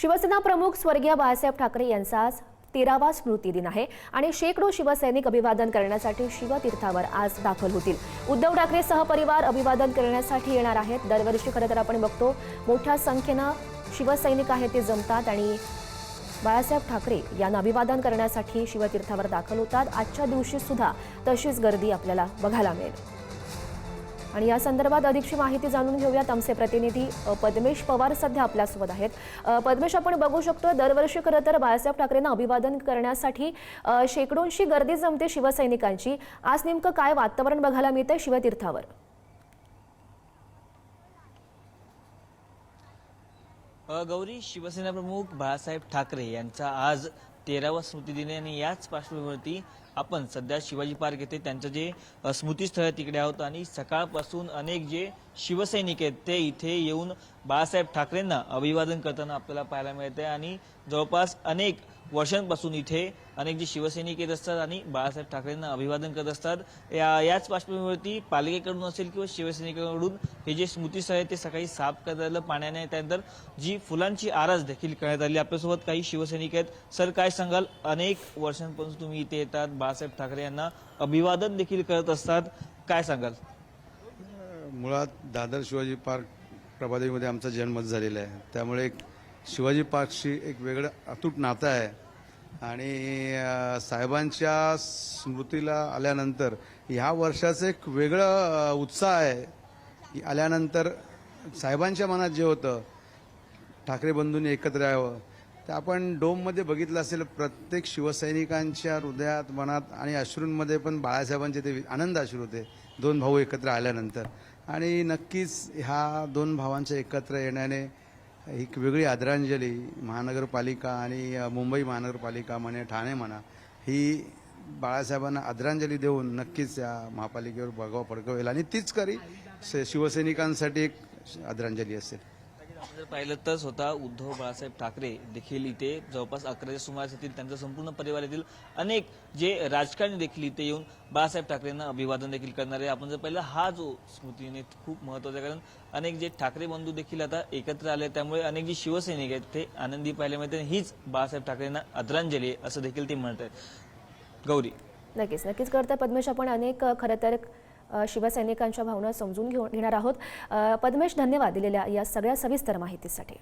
शिवसेना प्रमुख स्वर्गीय बाळासाहेब ठाकरे यांचा आज तेरावा स्मृती दिन आहे आणि शेकडो शिवसैनिक अभिवादन करण्यासाठी शिवतीर्थावर आज दाखल होतील. उद्धव ठाकरे सहपरिवार अभिवादन करण्यासाठी येणार आहेत. दरवर्षी खरं तर आपण बघतो मोठ्या संख्येनं शिवसैनिक आहेत ते जमतात आणि बाळासाहेब ठाकरे यांना अभिवादन करण्यासाठी शिवतीर्थावर दाखल होतात. आजच्या दिवशी सुद्धा तशीच गर्दी आपल्याला बघायला मिळेल. आणि या संदर्भात अधिकची माहिती जाणून घेऊयात आमचे प्रतिनिधी पद्मेश पवार सध्या आपल्यासोबत आहेत. पद्मेश आपण बघू शकतो दरवर्षी खरं तर बाळासाहेब ठाकरेंना अभिवादन करण्यासाठी शेकडोंशी गर्दी जमते शिवसैनिकांची. आज नेमकं काय वातावरण बघायला मिळतंय शिवतीर्थावर? गौरी शिवसेना प्रमुख बाळासाहेब ठाकरे यांचा आज तेरावा स्मृतिदिन आणि याच पार्श्वभूमीवरती आपण सध्या शिवाजी पार्क येथे त्यांचं जे स्मृतीस्थळ आहे तिकडे आहोत आणि सकाळपासून अनेक जे शिवसैनिक आहेत ते इथे येऊन बाळासाहेब ठाकरेंना अभिवादन करताना आपल्याला पाहायला मिळते आणि जवळपास अनेक वर्षांपासून इथे अनेक जे शिवसैनिक येत असतात आणि बाळासाहेब ठाकरेंना अभिवादन करत असतात. या याच पार्श्वभूमीवरती पालिकेकडून असेल किंवा शिवसैनिकांकडून हे जे स्मृतीस्थळ आहे ते सकाळी साफ करण्यात आलं पाण्याने त्यानंतर जी फुलांची आरास देखील करण्यात आली. आपल्यासोबत काही शिवसैनिक आहेत. सर काय सांगाल? अनेक वर्षांपासून तुम्ही इथे येतात बाळासाहेब ठाकरे यांना अभिवादन देखील करत असतात. काय सांगाल? मुळात दादर शिवाजी पार्क प्रभादेवीमध्ये आमचा जन्म झालेला आहे. त्यामुळे एक शिवाजी पार्कशी एक वेगळं अतूट नातं आहे. आणि साहेबांच्या स्मृतीला आल्यानंतर ह्या वर्षाचं एक वेगळं उत्साह आहे. की आल्यानंतर साहेबांच्या मनात जे होतं ठाकरे बंधूंनी एकत्र यावं. तर आपण डोममध्ये बघितलं असेल प्रत्येक शिवसैनिकांच्या हृदयात मनात आणि अश्रूंमध्ये पण बाळासाहेबांचे ते आनंद अश्रू होते. दोन भाऊ एकत्र आल्यानंतर. आणि नक्कीच ह्या दोन भावांच्या एकत्र येण्याने एक वेगळी आदरांजली महानगरपालिका आणि मुंबई महानगरपालिका म्हणे ठाणे म्हणा ही बाळासाहेबांना आदरांजली देऊन नक्कीच या महापालिकेवर भगवा फडकवेल. आणि तीच करी शिवसैनिकांसाठी एक आदरांजली असेल. जर पाहिलं तर स्वतः उद्धव बाळासाहेब ठाकरे देखील इथे जवळपास अकराच्या सुमारास येतील. त्यांचा संपूर्ण परिवार येथील अनेक जे राजकारणी देखील इथे येऊन बाळासाहेब ठाकरेंना अभिवादन देखील करणार आहे. आपण जर पाहिलं हा जो स्मृतीने खूप महत्त्वाचा आहे. कारण अनेक जे ठाकरे बंधू देखील आता एकत्र आले त्यामुळे अनेक जे शिवसैनिक आहेत ते आनंदी पाहायला मिळते आणि हीच बाळासाहेब ठाकरेंना आदरांजली आहे असं देखील ते म्हणत आहेत. गौरी. नक्कीच नक्कीच करतं पद्मेश आपण अनेक खरं तर शिवसैनिकांच्या भावना समजून घेऊ घेणार आहोत. पद्मेश धन्यवाद दिलेल्या या सगळ्या सविस्तर माहितीसाठी.